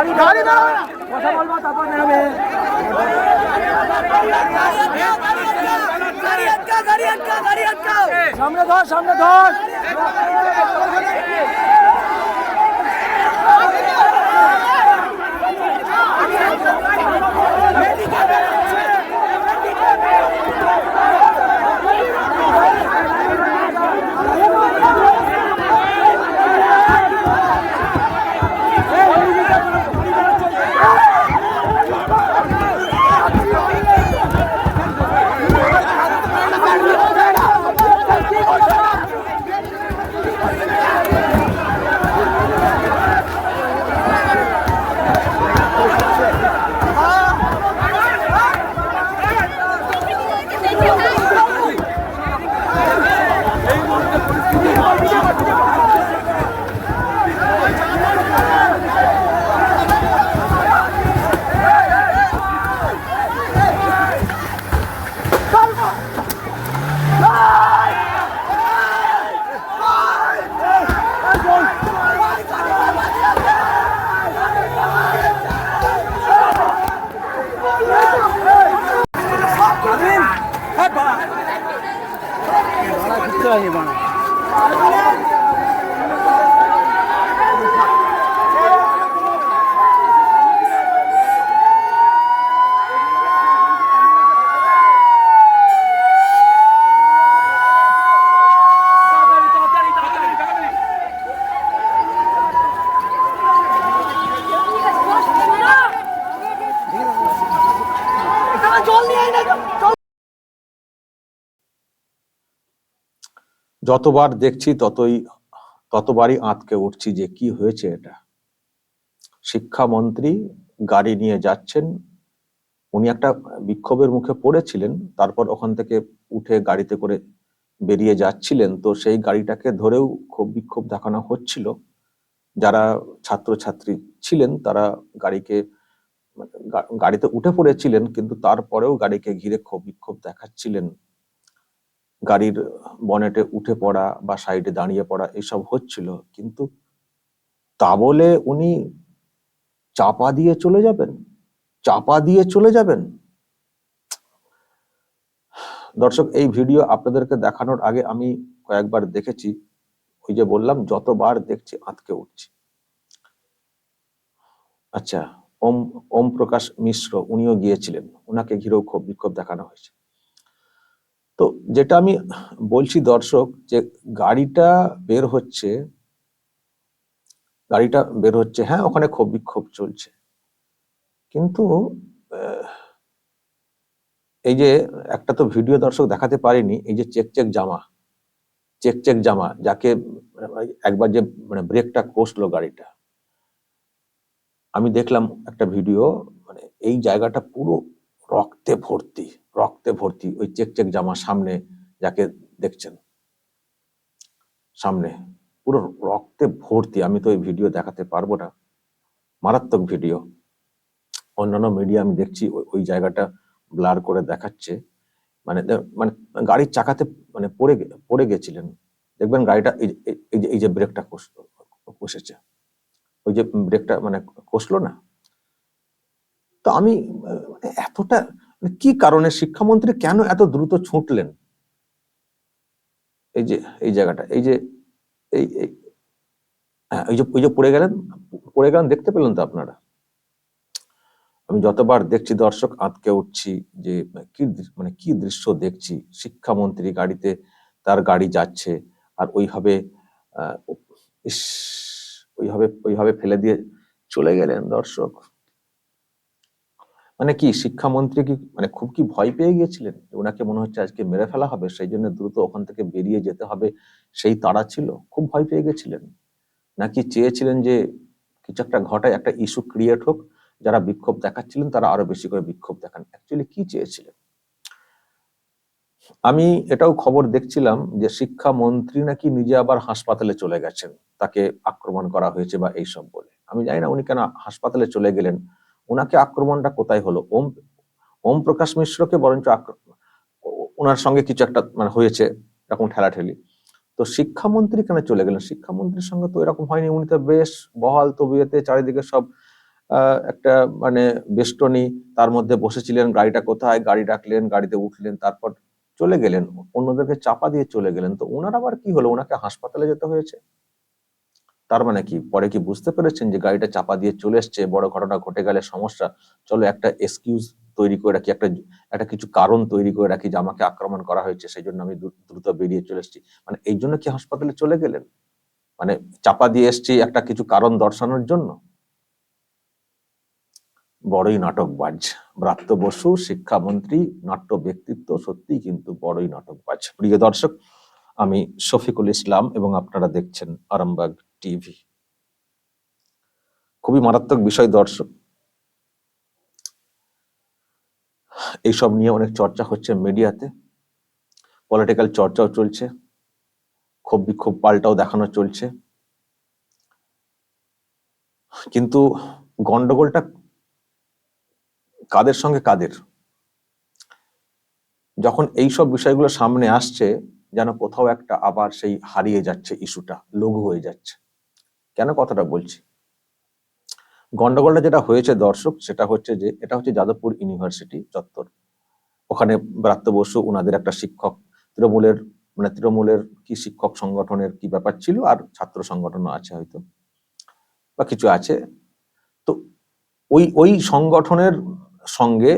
গাড়ি গাড়ি বেরোবে না কথা বলব তারপর বেরোবে সামনে ধর সামনে ধর। যতবার দেখছি ততই, ততবারই আঁতকে উঠছি যে কি হয়েছে এটা। শিক্ষামন্ত্রী গাড়ি নিয়ে যাচ্ছেন, উনি একটা বিক্ষোভের মুখে পড়েছিলেন, তারপর ওখান থেকে উঠে গাড়িতে করে বেরিয়ে যাচ্ছিলেন। তো সেই গাড়িটাকে ধরেও খুব বিক্ষোভ দেখানো হচ্ছিল। যারা ছাত্রছাত্রী ছিলেন, তারা গাড়িকে গাড়িতে উঠে পড়েছিলেন, কিন্তু তারপরেও গাড়িকে ঘিরে ক্ষোভ বিক্ষোভ দেখাচ্ছিলেন। গাড়ির বনেটে উঠে পড়া বা সাইডে দাঁড়িয়ে পড়া এসব হচ্ছিল, কিন্তু তা বলে উনি চাপা দিয়ে চলে যাবেন? চাপা দিয়ে চলে যাবেন? দর্শক, এই ভিডিও আপনাদেরকে দেখানোর আগে আমি কয়েকবার দেখেছি। ওই যে বললাম, যতবার দেখছি আঁতকে উঠছি। আচ্ছা ওম ওম প্রকাশ মিশ্র, উনিও গিয়েছিলেন। ওনাকে ঘিরেও খুব বিক্ষোভ দেখানো হয়েছে। তো যেটা আমি বলছি দর্শক যে গাড়িটা বের হচ্ছে, গাড়িটা বের হচ্ছে হ্যাঁ ওখানে ক্ষোভ বিক্ষোভ চলছে। কিন্তু এই যে একটা তো ভিডিও দর্শক দেখাতে পারিনি, এই যে চেক চেক জামা, চেক চেক জামা, যাকে, একবার যে মানে ব্রেকটা কষলো গাড়িটা। আমি দেখলাম একটা ভিডিও মানে এই জায়গাটা পুরো রক্তে ভর্তি রক্তে ভর্তি, ওই চেক চেক জামা সামনে যাকে দেখছেন। সামনে, পুরো রক্তে ভর্তি, আমি তো এই ভিডিও দেখাতে পারব না। মারাত্মক ভিডিও। অন্যান্য মিডিয়া আমি দেখছি, ওই- ওই জায়গাটা ব্লার করে দেখাচ্ছে। মানে মানে গাড়ির চাকাতে মানে পড়ে পড়ে গেছিলেন। দেখবেন গাড়িটা এই যে এই যে ব্রেকটা কষেছে। ওই যে ব্রেকটা মানে কষলো না? তো আমি, এতটা মানে কি কারণে শিক্ষামন্ত্রী কেন এত দ্রুত ছুটলেন? এই যে, এই জায়গাটা, এই যে, এই, এই- হ্যাঁ যে ওই যে পড়ে গেলেন পড়ে গেলেন, দেখতে পেলেন তো আপনারা? আমি যতবার দেখছি দর্শক, আঁতকে উঠছি যে, কি মানে কি দৃশ্য দেখছি, শিক্ষামন্ত্রী গাড়িতে তার গাড়ি যাচ্ছে, আর ওইভাবে ইস, ওইভাবে ওইভাবে ফেলে দিয়ে চলে গেলেন দর্শক। মানে কি শিক্ষামন্ত্রী কি মানে খুব কি ভয় পেয়ে গিয়েছিলেন ওনাকে মনে হচ্ছে আজকে মেরে ফেলা হবে, সেই জন্য দ্রুত ওখান থেকে বেরিয়ে যেতে হবে, সেই তাড়া ছিল? খুব ভয় পেয়ে গেছিলেন? নাকি চেয়েছিলেন যে কিছু একটা ঘটায়, একটা ইস্যু ক্রিয়েট হোক, যারা বিক্ষোভ দেখাচ্ছিলেন তারা আরও বেশি করে বিক্ষোভ দেখান? অ্যাকচুয়ালি কি চেয়েছিলেন? আমি এটাও খবর দেখছিলাম যে শিক্ষামন্ত্রী নাকি নিজে আবার হাসপাতালে চলে গেছেন, তাকে আক্রমণ করা হয়েছে বা এইসব বলে। আমি জানি না উনি কেন হাসপাতালে চলে গেলেন ওনাকে আক্রমণটা কোথায় হলো? ওম ওম প্রকাশ মিশ্রকে বরঞ্চ ওনার সঙ্গে কিছু একটা মানে হয়েছে এরকম ঠেলাঠেলি। তো শিক্ষামন্ত্রী কেন চলে গেলেন? শিক্ষামন্ত্রীর সঙ্গে তো এরকম হয়নি। উনি তো বেশ বহাল তবিয়তে চারিদিকে সব একটা মানে বেষ্টনী তার মধ্যে বসেছিলেন। গাড়িটা কোথায়? গাড়ি ডাকলেন, গাড়িতে উঠলেন, তারপর চলে গেলেন। অন্যদেরকে চাপা দিয়ে চলে গেলেন। তো ওনার আবার কি হলো? ওনাকে হাসপাতালে যেতে হয়েছে? তার মানে কি? পরে কি বুঝতে পেরেছেন যে গাড়িটা চাপা দিয়ে চলে এসছে, বড় ঘটনা ঘটে গেলে সমস্যা? চলো একটা এক্সকিউজ তৈরি করে রাখি, একটা একটা কিছু কারণ তৈরি করে রাখি যে আমাকে আক্রমণ করা হয়েছে, সেই জন্য আমি দ্রু- দ্রুত বেরিয়ে চলে এসেছি। মানে এই জন্য কি হাসপাতালে চলে গেলেন? মানে চাপা দিয়ে এসছি একটা কিছু কারণ দর্শানোর জন্য? বড়ই নাটকবাজ। ব্রাত্য বসু, শিক্ষামন্ত্রী, নাট্য ব্যক্তিত্ব সত্যি কিন্তু বড়ই নাটকবাজ। প্রিয় দর্শক, আমি শফিকুল ইসলাম এবং আপনারা দেখছেন আরামবাগ টিভি। খুবই মারাত্মক বিষয় দর্শক। এইসব নিয়ে অনেক চর্চা হচ্ছে মিডিয়াতে। পলিটিক্যাল চর্চাও চলছে। ক্ষোভ বিক্ষোভ পাল্টাও দেখানো চলছে। কিন্তু গন্ডগোলটা কাদের সঙ্গে কাদের? যখন এই সব বিষয়গুলো সামনে আসছে, যেন কোথাও একটা আবার সেই হারিয়ে যাচ্ছে ইস্যুটা, লঘু হয়ে যাচ্ছে। কেন কথাটা বলছি? গন্ডগোলটা যেটা হয়েছে দর্শক, সেটা হচ্ছে যে, এটা হচ্ছে যাদবপুর ইউনিভার্সিটি চত্বর। ওখানে ব্রাত্য বসু ওনাদের একটা শিক্ষক, তৃণমূলের মানে তৃণমূলের কি শিক্ষক সংগঠনের কি ব্যাপার ছিল, আর ছাত্র সংগঠনও আছে হয়তো, বা কিছু আছে। তো ওই ওই সংগঠনের সঙ্গে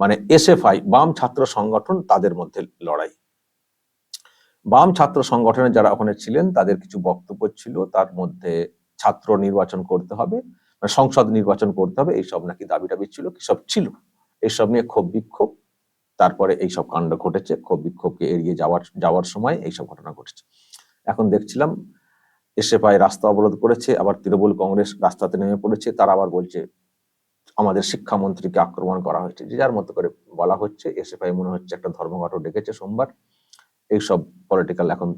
মানে এসএফআই, বাম ছাত্র সংগঠন তাদের মধ্যে লড়াই। বাম ছাত্র সংগঠনের যারা ওখানে ছিলেন, তাদের কিছু বক্তব্য ছিল। তার মধ্যে ছাত্র নির্বাচন করতে হবে মানে সংসদ নির্বাচন করতে হবে, এইসব নাকি দাবি টাবি ছিল কি সব ছিল? এইসব নিয়ে ক্ষোভ বিক্ষোভ। তারপরে এইসব কাণ্ড ঘটেছে, ক্ষোভ বিক্ষোভকে এড়িয়ে যাওয়ার যাওয়ার সময় এইসব ঘটনা ঘটেছে। এখন দেখছিলাম, এসএফআই রাস্তা অবরোধ করেছে, আবার তৃণমূল কংগ্রেস রাস্তাতে নেমে পড়েছে, তারা আবার বলছে, আমাদের শিক্ষামন্ত্রীকে আক্রমণ করা হয়েছে। যে যার মতো করে বলা হচ্ছে, এসএফআই মনে হচ্ছে একটা ধর্মঘটও ডেকেছে সোমবার। এইসব পলিটিক্যাল এখন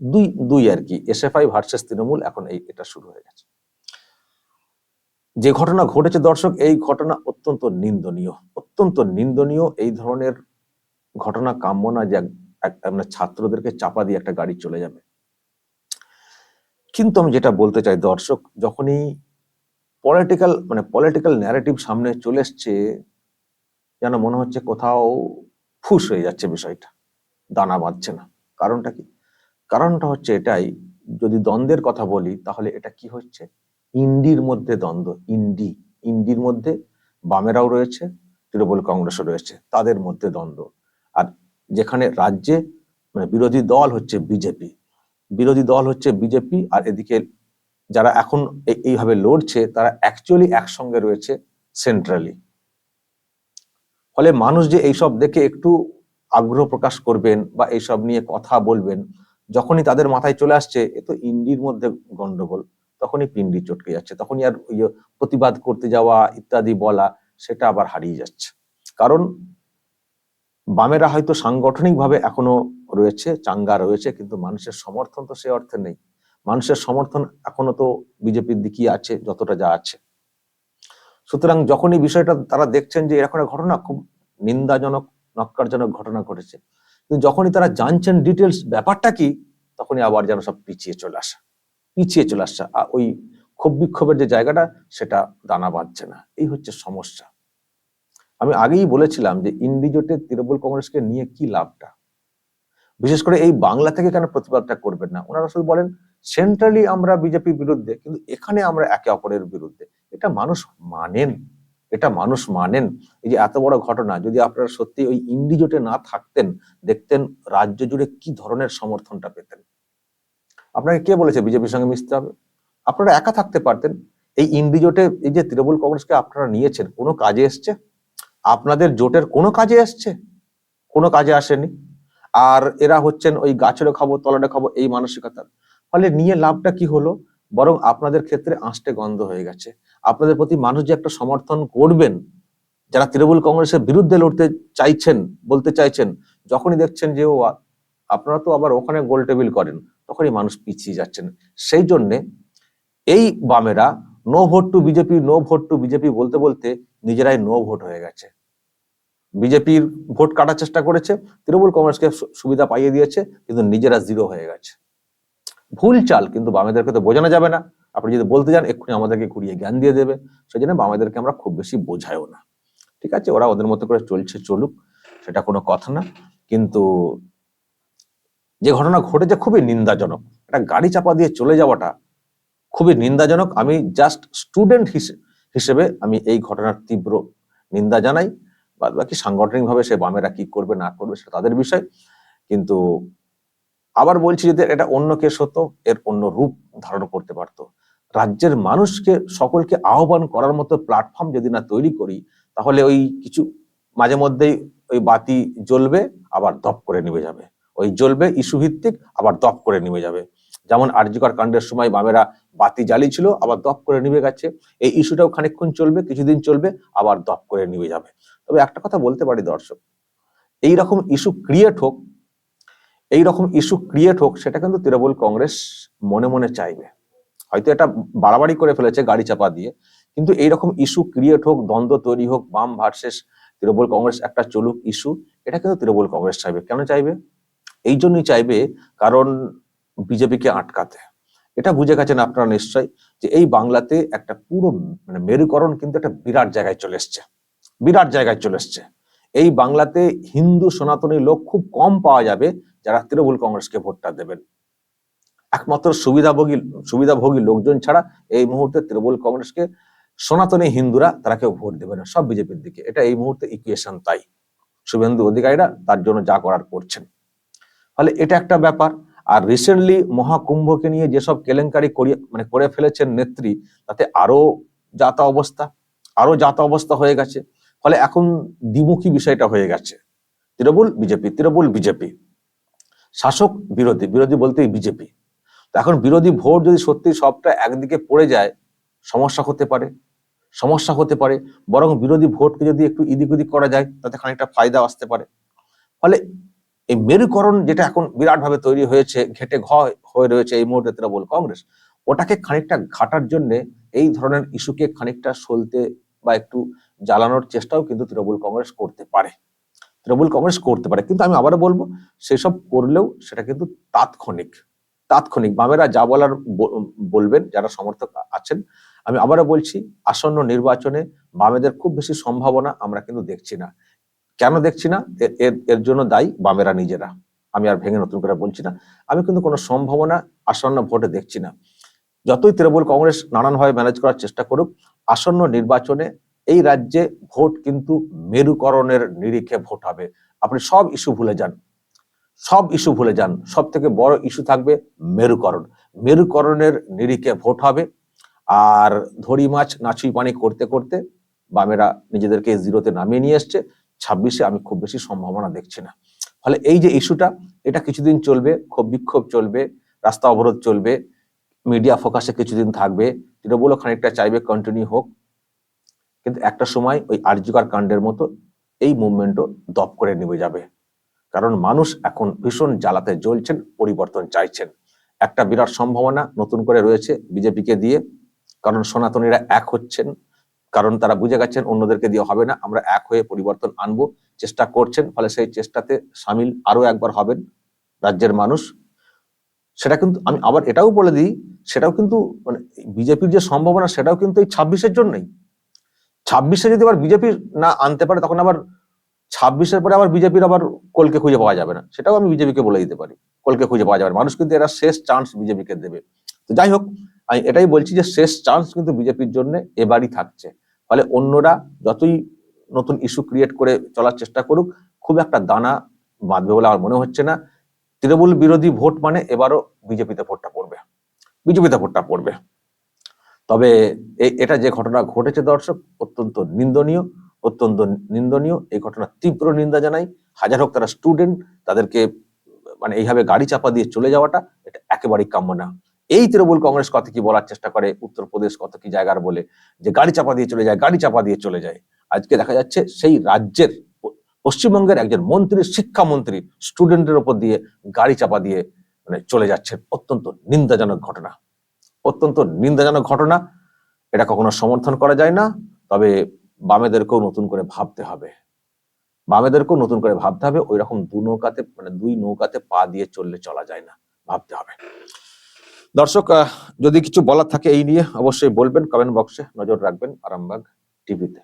দুই দুই আর কি এসএফআই ভার্সেস তৃণমূল এখন এই, এটা শুরু হয়ে গেছে। যে ঘটনা ঘটেছে দর্শক, এই ঘটনা অত্যন্ত নিন্দনীয়। অত্যন্ত নিন্দনীয় এই ধরনের ঘটনা কাম্য না যে মানে ছাত্রদেরকে চাপা দিয়ে একটা গাড়ি চলে যাবে। কিন্তু আমি যেটা বলতে চাই দর্শক, যখনই পলিটিক্যাল মানে পলিটিক্যাল ন্যারেটিভ সামনে চলে এসছে, যেন মনে হচ্ছে কোথাও ফুস হয়ে যাচ্ছে বিষয়টা। দানা বাঁধছে না। কারণটা কি? কারণটা হচ্ছে এটাই, যদি দ্বন্দ্বের কথা বলি, তাহলে এটা কি হচ্ছে? ইন্ডির মধ্যে দ্বন্দ্ব, ইন্ডি। ইন্ডির মধ্যে বামেরাও রয়েছে, তৃণমূল কংগ্রেসও রয়েছে, তাদের মধ্যে দ্বন্দ্ব। আর যেখানে রাজ্যে মানে বিরোধী দল হচ্ছে বিজেপি। বিরোধী দল হচ্ছে বিজেপি, আর এদিকে যারা এখন এইভাবে লড়ছে, তারা অ্যাকচুয়ালি একসঙ্গে রয়েছে সেন্ট্রালি ফলে মানুষ যে এইসব দেখে একটু আগ্রহ প্রকাশ করবেন বা এইসব নিয়ে কথা বলবেন, যখনই তাদের মাথায় চলে আসছে, এ তো ইন্ডির মধ্যে গন্ডগোল, তখনই পিন্ডি চটকে যাচ্ছে, তখনই আর প্রতিবাদ করতে যাওয়া ইত্যাদি বলা, সেটা আবার হারিয়ে যাচ্ছে। কারণ বামেরা হয়তো সাংগঠনিকভাবে এখনও রয়েছে, চাঙ্গা রয়েছে, কিন্তু মানুষের সমর্থন তো সে অর্থে নেই। মানুষের সমর্থন এখনও তো বিজেপির দিকেই আছে, যতটা যা আছে। সুতরাং যখনই বিষয়টা তারা দেখছেন যে এরকম ঘটনা, খুব নিন্দাজনক নক্কারজনক ঘটনা ঘটেছে। কিন্তু যখনই তারা জানছেন ডিটেলস ব্যাপারটা কি, তখনই আবার যেন সব পিছিয়ে চলে আসা, পিছিয়ে চলে আসা। আর ওই ক্ষোভ বিক্ষোভের যে জায়গাটা, সেটা দানা বাঁধছে না। এই হচ্ছে সমস্যা। আমি আগেই বলেছিলাম যে ইন্ডিজোটে তৃণমূল কংগ্রেসকে নিয়ে কি লাভটা? বিশেষ করে এই বাংলা থেকে কেন প্রতিবাদটা করবেন না? ওনারা শুধু বলেন সেন্ট্রালি আমরা বিজেপির বিরুদ্ধে, কিন্তু এখানে আমরা একে অপরের বিরুদ্ধে। এটা মানুষ মানেন। এটা মানুষ মানেন। এই যে এত বড় ঘটনা, যদি আপনারা সত্যি ওই ইন্ডিজোটে না থাকতেন, দেখতেন রাজ্য জুড়ে কি ধরনের সমর্থনটা পেতেন। আপনাকে কে বলেছে বিজেপির সঙ্গে মিশতে হবে? আপনারা একা থাকতে পারতেন। এই ইন্ডিজোটে, এই যে তৃণমূল কংগ্রেসকে আপনারা নিয়েছেন, কোনো কাজে এসছে? আপনাদের জোটের কোনো কাজে আসছে কোনো কাজে আসেনি? আর এরা হচ্ছেন ওই গাছেরও খাব তলাটা খাব এই মানসিকতার। ফলে নিয়ে লাভটা কি হলো? বরং আপনাদের ক্ষেত্রে আঁশটে গন্ধ হয়ে গেছে। আপনাদের প্রতি মানুষ যে একটা সমর্থন করবেন, যারা তৃণমূল কংগ্রেসের বিরুদ্ধে লড়তে চাইছেন, বলতে চাইছেন, যখনই দেখছেন যে, ও আপনারা তো আবার ওখানে গোল টেবিল করেন তখনই মানুষ পিছিয়ে যাচ্ছেন। সেই জন্যে এই বামেরা, no vote to BJP, no vote to BJP বলতে বলতে নিজেরাই নো ভোট হয়ে গেছে। বিজেপির ভোট কাটার চেষ্টা করেছে, তৃণমূল কংগ্রেসকে সুবিধা পাইয়ে দিয়েছে, কিন্তু নিজেরা জিরো হয়ে গেছে। ভুল চাল কিন্তু বামেদেরকে তো বোঝানো যাবে না। আপনি যদি বলতে যান এক্ষুনি আমাদেরকে ঘুরিয়ে জ্ঞান দিয়ে দেবে। সেই জন্য বামেদেরকে আমরা খুব বেশি বোঝাইও না। ঠিক আছে, ওরা ওদের মতো করে চলছে, চলুক, সেটা কোনো কথা না। কিন্তু যে ঘটনা ঘটেছে খুবই নিন্দাজনক। একটা গাড়ি চাপা দিয়ে চলে যাওয়াটা খুবই নিন্দাজনক। আমি জাস্ট স্টুডেন্ট হিসেবে আমি এই ঘটনার তীব্র নিন্দা জানাই। বাদ বাকি সাংগঠনিকভাবে সে বামেরা কি করবে, না করবে, সেটা তাদের বিষয়। কিন্তু আবার বলছি যদি এটা অন্য কেস হতো, এর অন্য রূপ ধারণ করতে পারতো। রাজ্যের মানুষকে, সকলকে আহ্বান করার মতো প্ল্যাটফর্ম যদি না তৈরি করি, তাহলে ওই কিছু মাঝে মধ্যেই ওই বাতি জ্বলবে, আবার দপ করে নিভে যাবে। ওই জ্বলবে ইস্যু ভিত্তিক আবার দপ করে নিভে যাবে। যেমন আরজিকর কাণ্ডের সময় বামেরা বাতি জ্বালিয়েছিল, আবার দপ করে নিভে গেছে। এই ইস্যুটাও খানিকক্ষণ চলবে, কিছুদিন চলবে, আবার দপ করে নিভে যাবে। তবে একটা কথা বলতে পারি দর্শক এই রকম ইস্যু ক্রিয়েট হোক এই রকম ইস্যু ক্রিয়েট হোক, সেটা কিন্তু তৃণমূল কংগ্রেস মনে মনে চাইবে। হয়তো এটা বাড়াবাড়ি করে ফেলেছে গাড়ি চাপা দিয়ে, কিন্তু এইরকম ইস্যু ক্রিয়েট হোক, দ্বন্দ্ব তৈরি হোক, বাম ভার্সেস তৃণমূল কংগ্রেস একটা চলুক ইস্যু এটা কিন্তু তৃণমূল কংগ্রেস চাইবে। কেন চাইবে? এই জন্যই চাইবে কারণ বিজেপিকে আটকাতে। এটা বুঝে গেছেন আপনারা নিশ্চয় যে এই বাংলাতে একটা পুরো মানে মেরুকরণ কিন্তু একটা বিরাট জায়গায় চলে এসছে। বিরাট জায়গায় চলে এসছে। এই বাংলাতে হিন্দু সনাতনী লোক খুব কম পাওয়া যাবে যারা তৃণমূল কংগ্রেসকে ভোটটা দেবেন। একমাত্র সুবিধাভোগী সুবিধাভোগী লোকজন ছাড়া এই মুহূর্তে তৃণমূল কংগ্রেসকে সনাতনী হিন্দুরা তারা কেউ ভোট দেবে না, সব বিজেপির দিকে। এটা এই মুহূর্তে ইকুয়েশন তাই। শুভেন্দু অধিকারীরা তার জন্য যা করার করছেন। ফলে এটা একটা ব্যাপার। আর রিসেন্টলি মহাকুম্ভকে নিয়ে যেসব কেলেঙ্কারি করিয়ে মানে করে ফেলেছেন নেত্রী, তাতে আরও যাতা অবস্থা আরও যাতা অবস্থা হয়ে গেছে। ফলে এখন দ্বিমুখী বিষয়টা হয়ে গেছে। Trinamool BJP Trinamool BJP. শাসক বিরোধী বিরোধী বলতেই বিজেপি। এখন বিরোধী ভোট যদি সত্যি সবটা একদিকে পড়ে যায়, সমস্যা হতে পারে, সমস্যা হতে পারে, বরং বিরোধী ভোটকে যদি একটু ইদিক উদিক করা যায়, তাতে খানিকটা ফায়দা আসতে পারে। ফলে এই মেরুকরণ যেটা এখন বিরাট ভাবে তৈরি হয়েছে, ঘেটে ঘ হয়ে রয়েছে এই মুহূর্তে তৃণমূল কংগ্রেস, ওটাকে খানিকটা ঘাটার জন্য এই ধরনের ইস্যুকে খানিকটা সলতে বা একটু জ্বালানোর চেষ্টাও কিন্তু তৃণমূল কংগ্রেস করতে পারে। তৃণমূল কংগ্রেস করতে পারে। কিন্তু আমি আবারও বলব, সেসব করলেও সেটা কিন্তু তাৎক্ষণিক তাৎক্ষণিক। বামেরা যা বলার বলবেন, যারা সমর্থক আছেন, আমি আবারও বলছি, আসন্ন নির্বাচনে বামেদের খুব বেশি সম্ভাবনা আমরা কিন্তু দেখছি না। কেন দেখছি না? এর- এর জন্য দায়ী বামেরা নিজেরা। আমি আর ভেঙে নতুন করে বলছি না। আমি কিন্তু কোনো সম্ভাবনা আসন্ন ভোটে দেখছি না। যতই তৃণমূল কংগ্রেস নানানভাবে ম্যানেজ করার চেষ্টা করুক, আসন্ন নির্বাচনে এই রাজ্যে ভোট কিন্তু মেরুকরণের নিরিখে ভোট হবে। আপনি সব ইস্যু ভুলে যান। সব ইস্যু ভুলে যান। সব থেকে বড় ইস্যু থাকবে মেরুকরণ। মেরুকরণের নিরিখে ভোট হবে। আর ধরি মাছ, নাচুই পানি করতে করতে বামেরা নিজেদেরকে জিরোতে নামিয়ে নিয়ে এসছে। ছাব্বিশে আমি খুব বেশি সম্ভাবনা দেখছি না। ফলে এই যে ইস্যুটা, এটা কিছুদিন চলবে ক্ষোভ বিক্ষোভ চলবে, রাস্তা অবরোধ চলবে, মিডিয়া ফোকাসে কিছুদিন থাকবে। তৃণমূলও খানিকটা চাইবে কন্টিনিউ হোক। কিন্তু একটা সময় ওই আর্যিকর কাণ্ডের মতো এই মুভমেন্টও দপ করে নেমে যাবে। কারণ মানুষ এখন ভীষণ জ্বালাতে জ্বলছেন, পরিবর্তন চাইছেন। একটা বিরাট সম্ভাবনা নতুন করে রয়েছে বিজেপিকে দিয়ে। কারণ সনাতনীরা এক হচ্ছেন। কারণ তারা বুঝে গেছেন অন্যদেরকে দিয়ে হবে না, আমরা এক হয়ে পরিবর্তন আনব, চেষ্টা করছেন, ফলে সেই চেষ্টাতে সামিল আরও একবার হবেন রাজ্যের মানুষ। সেটা কিন্তু আমি আবার এটাও বলে দিই, সেটাও কিন্তু মানে বিজেপির যে সম্ভাবনা, সেটাও কিন্তু এই ছাব্বিশের জন্যই। ছাব্বিশে যদি আবার বিজেপি না আনতে পারে, তখন আবার ছাব্বিশের পরে আবার বিজেপির আবার কলকে খুঁজে পাওয়া যাবে না। সেটাও আমি বিজেপিকে বলে দিতে পারি, কলকে খুঁজে পাওয়া যাবে মানুষ কিন্তু এরা শেষ চান্স বিজেপিকে দেবে। তো যাই হোক, আমি এটাই বলছি যে শেষ চান্স কিন্তু বিজেপির জন্য এবারই থাকছে। ফলে অন্যরা যতই নতুন ইস্যু ক্রিয়েট করে চলার চেষ্টা করুক, খুব একটা দানা বাঁধবে বলে আমার মনে হচ্ছে না। তৃণমূল বিরোধী ভোট মানে এবারও বিজেপিতে ভোটটা পড়বে। বিজেপিতে ভোটটা পড়বে। তবে এটা যে ঘটনা ঘটেছে দর্শক, অত্যন্ত নিন্দনীয় অত্যন্ত নিন্দনীয়। এই ঘটনা তীব্র নিন্দা জানাই। হাজার হোক তারা স্টুডেন্ট তাদেরকে মানে এইভাবে গাড়ি চাপা দিয়ে চলে যাওয়াটা এটা একেবারেই কাম্য না। এই তৃণমূল কংগ্রেস কত কি বলার চেষ্টা করে? উত্তরপ্রদেশ কত কি জায়গার বলে? যে গাড়ি চাপা দিয়ে চলে যায়, গাড়ি চাপা দিয়ে চলে যায়। আজকে দেখা যাচ্ছে সেই রাজ্যের পশ্চিমবঙ্গের একজন মন্ত্রী, শিক্ষামন্ত্রী স্টুডেন্টের উপর দিয়ে গাড়ি চাপা দিয়ে মানে চলে যাচ্ছেন। অত্যন্ত নিন্দাজনক ঘটনা। অত্যন্ত নিন্দাজনক ঘটনা। এটা কখনো সমর্থন করা যায় না, তবে বামেদেরকেও নতুন করে ভাবতে হবে। বামেদেরকেও নতুন করে ভাবতে হবে ওই রকম দু নৌকাতে মানে দুই নৌকাতে পা দিয়ে চললে চলা যায় না, ভাবতে হবে। দর্শক যদি কিছু বলার থাকে এই নিয়ে অবশ্যই বলবেন কমেন্ট বক্সে নজর রাখবেন আরামবাগ টিভিতে।